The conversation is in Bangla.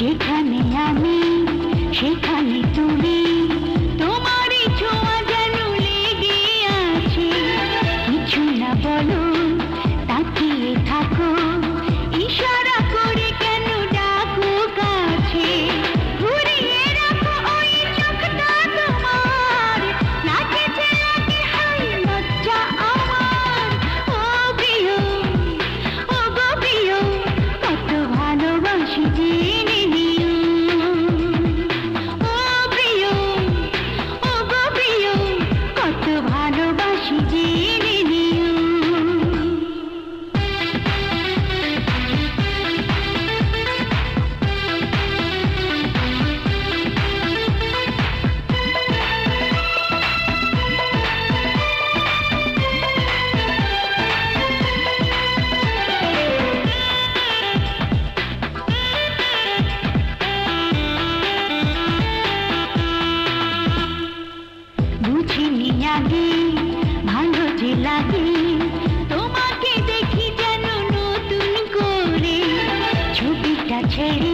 যেখানে আমি সেখানে তুমি। তোমারই ছোঁয়া যেন লেগে আছে। কিছু না বলো লাগি ভালো যে তোমাকে দেখি যেন নতুন করে ছবিটা ছেড়ে